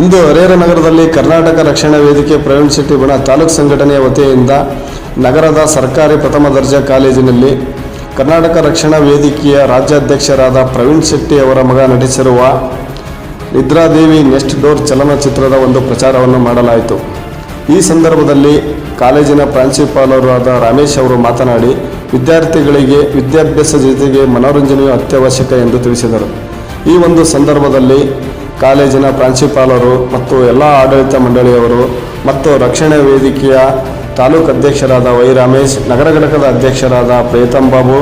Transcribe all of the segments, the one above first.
ಇಂದು ನಗರದಲ್ಲಿ ಕರ್ನಾಟಕ ರಕ್ಷಣಾ ವೇದಿಕೆ ಪ್ರವೀಣ್ ಶೆಟ್ಟಿ ಬಣ ತಾಲೂಕು ಸಂಘಟನೆಯ ವತಿಯಿಂದ ನಗರದ ಸರ್ಕಾರಿ ಪ್ರಥಮ ದರ್ಜೆ ಕಾಲೇಜಿನಲ್ಲಿ ಕರ್ನಾಟಕ ರಕ್ಷಣಾ ವೇದಿಕೆಯ ರಾಜ್ಯಾಧ್ಯಕ್ಷರಾದ ಪ್ರವೀಣ್ ಶೆಟ್ಟಿ ಅವರ ಮಗ ನಟಿಸಿರುವ ನಿದ್ರಾದೇವಿ ನೆಸ್ಟ್ ಡೋರ್ ಚಲನಚಿತ್ರದ ಒಂದು ಪ್ರಚಾರವನ್ನು ಮಾಡಲಾಯಿತು. ಈ ಸಂದರ್ಭದಲ್ಲಿ ಕಾಲೇಜಿನ ಪ್ರಾಂಶುಪಾಲರಾದ ರಮೇಶ್ ಅವರು ಮಾತನಾಡಿ, ವಿದ್ಯಾರ್ಥಿಗಳಿಗೆ ವಿದ್ಯಾಭ್ಯಾಸ ಜೊತೆಗೆ ಮನೋರಂಜನೆಯು ಅತ್ಯವಶ್ಯಕ ಎಂದು ತಿಳಿಸಿದರು. ಈ ಒಂದು ಸಂದರ್ಭದಲ್ಲಿ ಕಾಲೇಜಿನ ಪ್ರಾಂಶುಪಾಲರು ಮತ್ತು ಎಲ್ಲ ಆಡಳಿತ ಮಂಡಳಿಯವರು ಮತ್ತು ರಕ್ಷಣಾ ವೇದಿಕೆಯ ತಾಲೂಕು ಅಧ್ಯಕ್ಷರಾದ ವೈ ರಮೇಶ್, ನಗರ ಘಟಕದ ಅಧ್ಯಕ್ಷರಾದ Pritam Babu,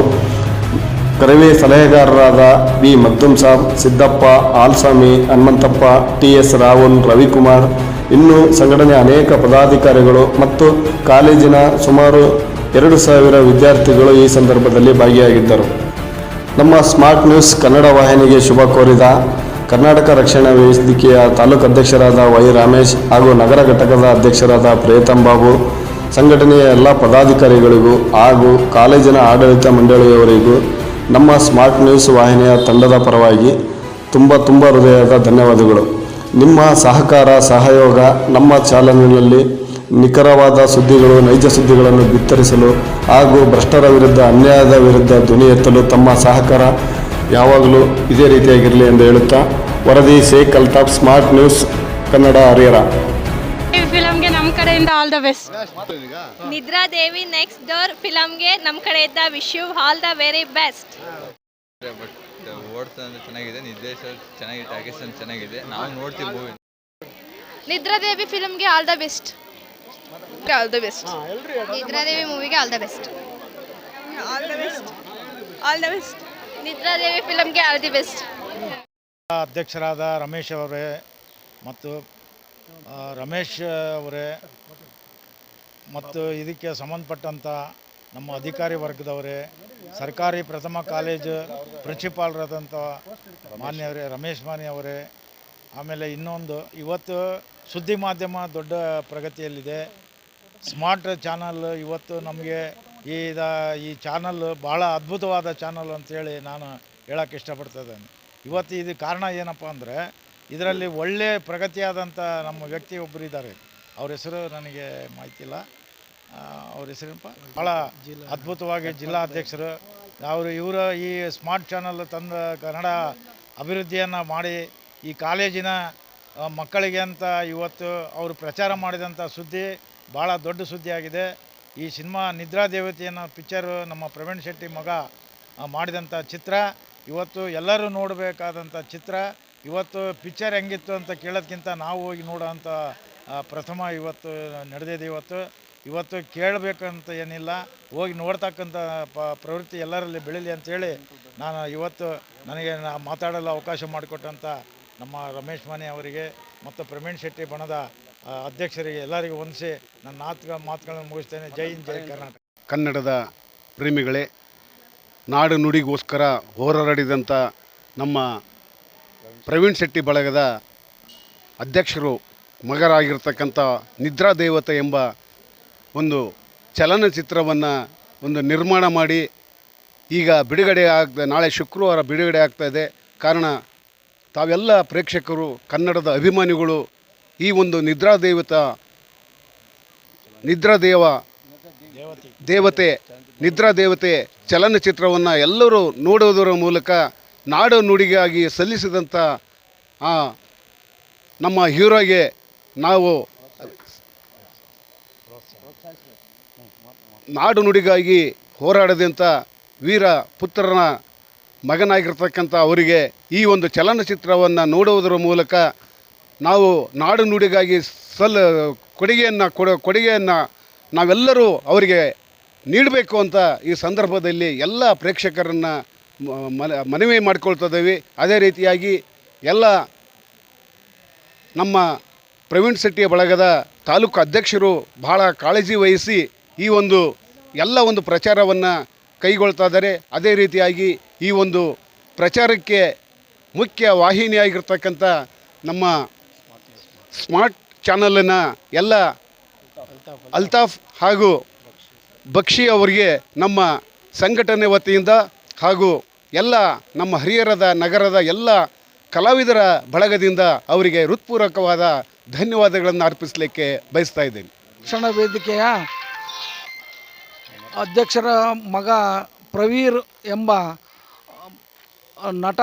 Karave ಸಲಹೆಗಾರರಾದ V Maddum Sab, Siddappa, Alswamy, Hanumanthappa, T S Rahul, Ravikumar. ಇನ್ನು ಸಂಘಟನೆಯ ಅನೇಕ ಪದಾಧಿಕಾರಿಗಳು ಮತ್ತು ಕಾಲೇಜಿನ ಸುಮಾರು ಎರಡು ಸಾವಿರ ವಿದ್ಯಾರ್ಥಿಗಳು ಈ ಸಂದರ್ಭದಲ್ಲಿ ಭಾಗಿಯಾಗಿದ್ದರು. ನಮ್ಮ ಸ್ಮಾರ್ಟ್ ನ್ಯೂಸ್ ಕನ್ನಡ ವಾಹಿನಿಗೆ ಶುಭ ಕೋರಿದ ಕರ್ನಾಟಕ ರಕ್ಷಣಾ ವೇದಿಕೆಯ ತಾಲೂಕು ಅಧ್ಯಕ್ಷರಾದ ವೈ ರಮೇಶ್ ಹಾಗೂ ನಗರ ಘಟಕದ ಅಧ್ಯಕ್ಷರಾದ ಪ್ರೇತಂ ಬಾಬು, ಸಂಘಟನೆಯ ಎಲ್ಲ ಪದಾಧಿಕಾರಿಗಳಿಗೂ ಹಾಗೂ ಕಾಲೇಜಿನ ಆಡಳಿತ ಮಂಡಳಿಯವರಿಗೂ ನಮ್ಮ ಸ್ಮಾರ್ಟ್ ನ್ಯೂಸ್ ವಾಹಿನಿಯ ತಂಡದ ಪರವಾಗಿ ತುಂಬ ತುಂಬ ಹೃದಯದ ಧನ್ಯವಾದಗಳು. ನಿಮ್ಮ ಸಹಕಾರ, ಸಹಯೋಗ ನಮ್ಮ ಚಾಲನೆಯಲ್ಲಿ ನಿಖರವಾದ ಸುದ್ದಿಗಳು, ನೈಜ ಸುದ್ದಿಗಳನ್ನು ಬಿತ್ತರಿಸಲು ಹಾಗೂ ಭ್ರಷ್ಟರ ವಿರುದ್ಧ, ಅನ್ಯಾಯದ ವಿರುದ್ಧ ಧ್ವನಿ ಎತ್ತಲು ತಮ್ಮ ಸಹಕಾರ ಯಾವಾಗಲೂ ಇದೇ ರೀತಿಯಾಗಿರಲಿ ಎಂದು ಹೇಳುತ್ತಾ ವರದಿ ಸೇಕಲ್ top smart news Kannada Harihar. ಈ ಫಿಲಮ್ಗೆ ನಮ್ಮ ಕಡೆಯಿಂದ ಆಲ್ ದ ಬೆಸ್ಟ್ ನಿದ್ರಾ ದೇವಿ ನೆಕ್ಸ್ಟ್ ಡೋರ್ ಫಿಲಮ್ಗೆ ನಮ್ಮ ಕಡೆಯಿಂದ wish you all the very best but ಓಡ್ತಾ ಅಂದ್ರೆ ಚೆನ್ನಾಗಿದೆ ನಿರ್ದೇಶ ಚೆನ್ನಾಗಿದೆ ಟಾಕೀಸನ್ ಚೆನ್ನಾಗಿದೆ ನಾವು ನೋಡ್ತೀವಿ movie Nidradevi ಫಿಲಮ್ಗೆ all the best all the best Nidradevi ಮೂವಿಗೆ all the best all the best all the best Nidradevi ಫಿಲಮ್ಗೆ all the best. ಅಧ್ಯಕ್ಷರಾದ ರಮೇಶ್ ಅವರೇ ಮತ್ತು ರಮೇಶ್ ಅವರೇ ಮತ್ತು ಇದಕ್ಕೆ ಸಂಬಂಧಪಟ್ಟಂಥ ನಮ್ಮ ಅಧಿಕಾರಿ ವರ್ಗದವರೇ, ಸರ್ಕಾರಿ ಪ್ರಥಮ ಕಾಲೇಜು ಪ್ರಿನ್ಸಿಪಾಲ್ರಾದಂಥ ಮಾನ್ಯವರೇ ರಮೇಶ್ ಮಾನಿ ಅವರೇ, ಆಮೇಲೆ ಇನ್ನೊಂದು ಇವತ್ತು ಸುದ್ದಿ ಮಾಧ್ಯಮ ದೊಡ್ಡ ಪ್ರಗತಿಯಲ್ಲಿದೆ. ಸ್ಮಾರ್ಟ್ ಚಾನಲ್ ಇವತ್ತು ನಮಗೆ ಈ ದ- ಈ ಚಾನಲ್ ಭಾಳ ಅದ್ಭುತವಾದ ಚಾನಲ್ ಅಂತೇಳಿ ನಾನು ಹೇಳೋಕ್ಕೆ ಇಷ್ಟಪಡ್ತಿದ್ದೇನೆ. ಇವತ್ತು ಇದು ಕಾರಣ ಏನಪ್ಪ ಅಂದರೆ, ಇದರಲ್ಲಿ ಒಳ್ಳೆಯ ಪ್ರಗತಿಯಾದಂಥ ನಮ್ಮ ವ್ಯಕ್ತಿ ಒಬ್ಬರು ಇದ್ದಾರೆ. ಅವ್ರ ಹೆಸರು ನನಗೆ ಮಾಹಿತಿ ಇಲ್ಲ ಅವ್ರ ಹೆಸರೇನಪ್ಪ ಭಾಳ ಅದ್ಭುತವಾಗಿ ಜಿಲ್ಲಾ ಅಧ್ಯಕ್ಷರು. ಅವರು ಇವರು ಈ ಸ್ಮಾರ್ಟ್ ಚಾನಲ್ ತಂದ ಕನ್ನಡ ಅಭಿವೃದ್ಧಿಯನ್ನು ಮಾಡಿ ಈ ಕಾಲೇಜಿನ ಮಕ್ಕಳಿಗೆ ಅಂತ ಇವತ್ತು ಅವರು ಪ್ರಚಾರ ಮಾಡಿದಂಥ ಸುದ್ದಿ ಭಾಳ ದೊಡ್ಡ ಸುದ್ದಿಯಾಗಿದೆ. ಈ ಸಿನಿಮಾ ನಿದ್ರಾ ದೇವತೆಯನ್ನು ಪಿಕ್ಚರು ನಮ್ಮ ಪ್ರವೀಣ್ ಶೆಟ್ಟಿ ಮಗ ಮಾಡಿದಂಥ ಚಿತ್ರ. ಇವತ್ತು ಎಲ್ಲರೂ ನೋಡಬೇಕಾದಂಥ ಚಿತ್ರ. ಇವತ್ತು ಪಿಕ್ಚರ್ ಹೆಂಗಿತ್ತು ಅಂತ ಕೇಳೋದ್ಕಿಂತ ನಾವು ಹೋಗಿ ನೋಡೋವಂಥ ಪ್ರಥಮ ಇವತ್ತು ನಡೆದಿದೆ ಇವತ್ತು. ಇವತ್ತು ಕೇಳಬೇಕಂತ ಏನಿಲ್ಲ. ಹೋಗಿ ನೋಡ್ತಕ್ಕಂಥ ಪ, ಪ್ರವೃತ್ತಿ ಎಲ್ಲರಲ್ಲಿ ಬೆಳೀಲಿ ಅಂಥೇಳಿ ನಾನು ಇವತ್ತು ನನಗೆ ಮಾತಾಡಲು ಅವಕಾಶ ಮಾಡಿಕೊಟ್ಟಂಥ ನಮ್ಮ ರಮೇಶ್ ಮಾನೆ ಅವರಿಗೆ, ಮತ್ತು ಪ್ರವೀಣ್ ಶೆಟ್ಟಿ ಬಣದ ಅಧ್ಯಕ್ಷರಿಗೆ ಎಲ್ಲರಿಗೂ ವಂದಿಸಿ ನನ್ನ ಮಾತು ಮಾತುಗಳನ್ನು ಮುಗಿಸ್ತೇನೆ. ಜೈ ಹಿಂದ್, ಜೈ ಕರ್ನಾಟಕ. ಕನ್ನಡದ ಪ್ರೇಮಿಗಳೇ, ನಾಡು ನುಡಿಗೋಸ್ಕರ ಹೋರಾಡಿದಂಥ ನಮ್ಮ ಪ್ರವೀಣ್ ಶೆಟ್ಟಿ ಬಳಗದ ಅಧ್ಯಕ್ಷರು ಮಗರಾಗಿರ್ತಕ್ಕಂಥ ನಿದ್ರಾ ದೇವತೆ ಎಂಬ ಒಂದು ಚಲನಚಿತ್ರವನ್ನು ಒಂದು ನಿರ್ಮಾಣ ಮಾಡಿ ಈಗ ಬಿಡುಗಡೆ ಆಗ್ತಾ, ನಾಳೆ ಶುಕ್ರವಾರ ಬಿಡುಗಡೆ ಆಗ್ತಾ ಇದೆ. ಕಾರಣ ತಾವೆಲ್ಲ ಪ್ರೇಕ್ಷಕರು, ಕನ್ನಡದ ಅಭಿಮಾನಿಗಳು ಈ ಒಂದು ನಿದ್ರಾ ದೇವತ ನಿದ್ರಾ ದೇವ ದೇವತೆ ನಿದ್ರಾ ದೇವತೆ ಚಲನಚಿತ್ರವನ್ನು ಎಲ್ಲರೂ ನೋಡುವುದರ ಮೂಲಕ ನಾಡು ನುಡಿಗಾಗಿ ಸಲ್ಲಿಸಿದಂಥ ನಮ್ಮ ಹೀರೋಗೆ ನಾವು ನಾಡು ನುಡಿಗಾಗಿ ಹೋರಾಡದಂಥ ವೀರ ಪುತ್ರನ ಮಗನಾಗಿರ್ತಕ್ಕಂಥ ಅವರಿಗೆ ಈ ಒಂದು ಚಲನಚಿತ್ರವನ್ನು ನೋಡುವುದರ ಮೂಲಕ ನಾವು ನಾಡು ನುಡಿಗಾಗಿ ಸಲ್ಲ ಕೊಡುಗೆಯನ್ನು ಕೊಡ, ಕೊಡುಗೆಯನ್ನು ನಾವೆಲ್ಲರೂ ಅವರಿಗೆ ನೀಡಬೇಕು ಅಂತ ಈ ಸಂದರ್ಭದಲ್ಲಿ ಎಲ್ಲ ಪ್ರೇಕ್ಷಕರನ್ನು ಮನವಿ ಮಾಡಿಕೊಳ್ತಿದ್ದೀವಿ. ಅದೇ ರೀತಿಯಾಗಿ ಎಲ್ಲ ನಮ್ಮ ಪ್ರವೀಣ್ ಶೆಟ್ಟಿಯ ಬಳಗದ ತಾಲೂಕು ಅಧ್ಯಕ್ಷರು ಬಹಳ ಕಾಳಜಿ ವಹಿಸಿ ಈ ಒಂದು ಎಲ್ಲ ಒಂದು ಪ್ರಚಾರವನ್ನು ಕೈಗೊಳ್ತಾ ಇದ್ದಾರೆ. ಅದೇ ರೀತಿಯಾಗಿ ಈ ಒಂದು ಪ್ರಚಾರಕ್ಕೆ ಮುಖ್ಯ ವಾಹಿನಿಯಾಗಿರ್ತಕ್ಕಂಥ ನಮ್ಮ ಸ್ಮಾರ್ಟ್ ಚಾನಲನ್ನ ಎಲ್ಲ ಅಲ್ತಾಫ್ ಹಾಗೂ ಬಕ್ಷಿ ಅವರಿಗೆ ನಮ್ಮ ಸಂಘಟನೆ ವತಿಯಿಂದ ಹಾಗೂ ಎಲ್ಲ ನಮ್ಮ ಹರಿಹರದ ನಗರದ ಎಲ್ಲ ಕಲಾವಿದರ ಬಳಗದಿಂದ ಅವರಿಗೆ ಹೃತ್ಪೂರ್ವಕವಾದ ಧನ್ಯವಾದಗಳನ್ನು ಅರ್ಪಿಸಲಿಕ್ಕೆ ಬಯಸ್ತಾ ಇದ್ದೇನೆ. ಶಿಕ್ಷಣ ವೇದಿಕೆಯ ಅಧ್ಯಕ್ಷರ ಮಗ ಪ್ರವೀರ್ ಎಂಬ ನಟ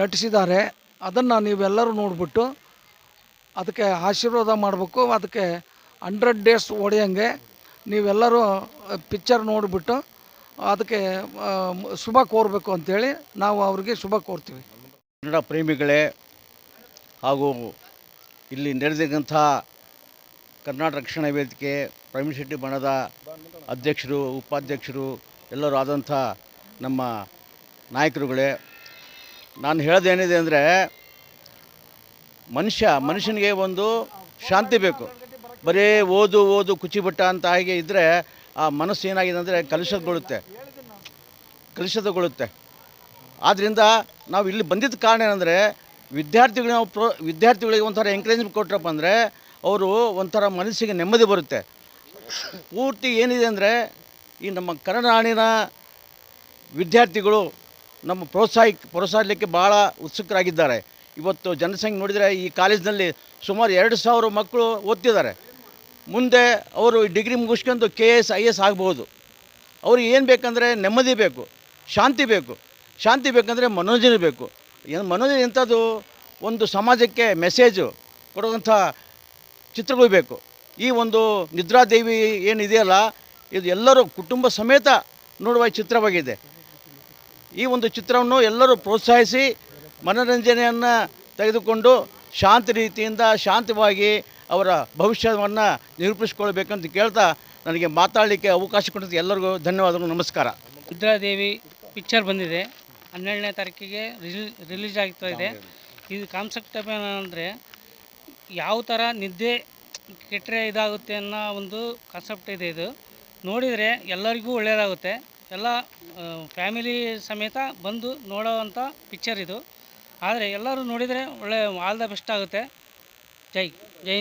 ನಟಿಸಿದ್ದಾರೆ. ಅದನ್ನು ನೀವೆಲ್ಲರೂ ನೋಡಿಬಿಟ್ಟು ಅದಕ್ಕೆ ಆಶೀರ್ವಾದ ಮಾಡಬೇಕು. ಅದಕ್ಕೆ ಹಂಡ್ರೆಡ್ ಡೇಸ್ ಹೊಡೆಯಂಗೆ ನೀವೆಲ್ಲರೂ ಪಿಕ್ಚರ್ ನೋಡಿಬಿಟ್ಟು ಅದಕ್ಕೆ ಶುಭ ಕೋರಬೇಕು ಅಂಥೇಳಿ ನಾವು ಅವ್ರಿಗೆ ಶುಭ ಕೋರ್ತೀವಿ. ಕನ್ನಡ ಪ್ರೇಮಿಗಳೇ ಹಾಗೂ ಇಲ್ಲಿ ನಡೆದಿರುವಂಥ ಕರ್ನಾಟಕ ರಕ್ಷಣಾ ವೇದಿಕೆ ಪ್ರವೀಣ್ ಶೆಟ್ಟಿ ಬಣದ ಅಧ್ಯಕ್ಷರು, ಉಪಾಧ್ಯಕ್ಷರು ಎಲ್ಲರೂ ಆದಂಥ ನಮ್ಮ ನಾಯಕರುಗಳೇ, ನಾನು ಹೇಳೋದೇನಿದೆ ಅಂದರೆ ಮನುಷ್ಯ, ಮನುಷ್ಯನಿಗೆ ಒಂದು ಶಾಂತಿ ಬೇಕು. ಬರೀ ಓದು ಓದು ಕುಚಿಬಟ್ಟ ಅಂತ ಹಾಗೆ ಇದ್ದರೆ ಆ ಮನಸ್ಸು ಏನಾಗಿದೆ ಅಂದರೆ ಕಲುಷಗೊಳ್ಳುತ್ತೆ ಕಲುಷಿತಗೊಳ್ಳುತ್ತೆ. ಆದ್ದರಿಂದ ನಾವು ಇಲ್ಲಿ ಬಂದಿದ್ದ ಕಾರಣ ಏನಂದರೆ ವಿದ್ಯಾರ್ಥಿಗಳಿಗೆ ನಾವು ಪ್ರೋ, ವಿದ್ಯಾರ್ಥಿಗಳಿಗೆ ಒಂಥರ ಎಂಕರೇಜ್ಮೆಂಟ್ ಕೊಟ್ರಪ್ಪ ಅಂದರೆ ಅವರು ಒಂಥರ ಮನಸ್ಸಿಗೆ ನೆಮ್ಮದಿ ಬರುತ್ತೆ. ಪೂರ್ತಿ ಏನಿದೆ ಅಂದರೆ ಈ ನಮ್ಮ ಕನ್ನಡ ವಿದ್ಯಾರ್ಥಿಗಳು ನಮ್ಮ ಪ್ರೋತ್ಸಾಹ ಪ್ರೋತ್ಸಾಹಲಿಕ್ಕೆ ಭಾಳ ಉತ್ಸುಕರಾಗಿದ್ದಾರೆ. ಇವತ್ತು ಜನಸಂಖ್ಯೆ ನೋಡಿದರೆ ಈ ಕಾಲೇಜಿನಲ್ಲಿ ಸುಮಾರು ಎರಡು ಸಾವಿರ ಮಕ್ಕಳು ಓದ್ತಿದ್ದಾರೆ. ಮುಂದೆ ಅವರು ಡಿಗ್ರಿ ಮುಗಿಸ್ಕೊಂಡು ಕೆ ಎಸ್, ಐ ಎಸ್ ಆಗ್ಬೋದು ಅವ್ರಿಗೆ ಏನು ಬೇಕಂದರೆ ನೆಮ್ಮದಿ ಬೇಕು, ಶಾಂತಿ ಬೇಕು. ಶಾಂತಿ ಬೇಕಂದರೆ ಮನೋರಂಜನೆ ಬೇಕು. ಏನು ಮನೋರಂಜನೆ ಎಂಥದ್ದು ಒಂದು ಸಮಾಜಕ್ಕೆ ಮೆಸೇಜು ಕೊಡುವಂಥ ಚಿತ್ರಗಳು ಬೇಕು. ಈ ಒಂದು ನಿದ್ರಾದೇವಿ ಏನಿದೆಯಲ್ಲ, ಇದು ಎಲ್ಲರೂ ಕುಟುಂಬ ಸಮೇತ ನೋಡುವ ಚಿತ್ರವಾಗಿದೆ. ಈ ಒಂದು ಚಿತ್ರವನ್ನು ಎಲ್ಲರೂ ಪ್ರೋತ್ಸಾಹಿಸಿ ಮನೋರಂಜನೆಯನ್ನು ತೆಗೆದುಕೊಂಡು ಶಾಂತಿ ರೀತಿಯಿಂದ ಶಾಂತವಾಗಿ ಅವರ ಭವಿಷ್ಯವನ್ನು ನಿರೂಪಿಸ್ಕೊಳ್ಬೇಕಂತ ಕೇಳ್ತಾ ನನಗೆ ಮಾತಾಡಲಿಕ್ಕೆ ಅವಕಾಶ ಕೊಟ್ಟಿದ್ದು ಎಲ್ಲರಿಗೂ ಧನ್ಯವಾದಗಳು, ನಮಸ್ಕಾರ. ರುದ್ರಾದೇವಿ ಪಿಕ್ಚರ್ ಬಂದಿದೆ. ಹನ್ನೆರಡನೇ ತಾರೀಕಿಗೆ ರಿಲೀ, ರಿಲೀಸ್ ಆಗ್ತಾ ಇದೆ. ಇದು ಕಾನ್ಸೆಪ್ಟ್ ಏನಂದರೆ ಯಾವ ಥರ ನಿದ್ದೆ ಕೆಟ್ಟರೆ ಇದಾಗುತ್ತೆ ಅನ್ನೋ ಒಂದು ಕಾನ್ಸೆಪ್ಟ್ ಇದೆ ಇದು. ನೋಡಿದರೆ ಎಲ್ಲರಿಗೂ ಒಳ್ಳೆಯದಾಗುತ್ತೆ ಎಲ್ಲ ಫ್ಯಾಮಿಲಿ ಸಮೇತ ಬಂದು ನೋಡೋವಂಥ ಪಿಕ್ಚರ್ ಇದು. ಆದರೆ ಎಲ್ಲರೂ ನೋಡಿದರೆ ಒಳ್ಳೆಯ ಆಲ್ ದ ಬೆಸ್ಟ್ ಆಗುತ್ತೆ ಜೈ ಜೈ.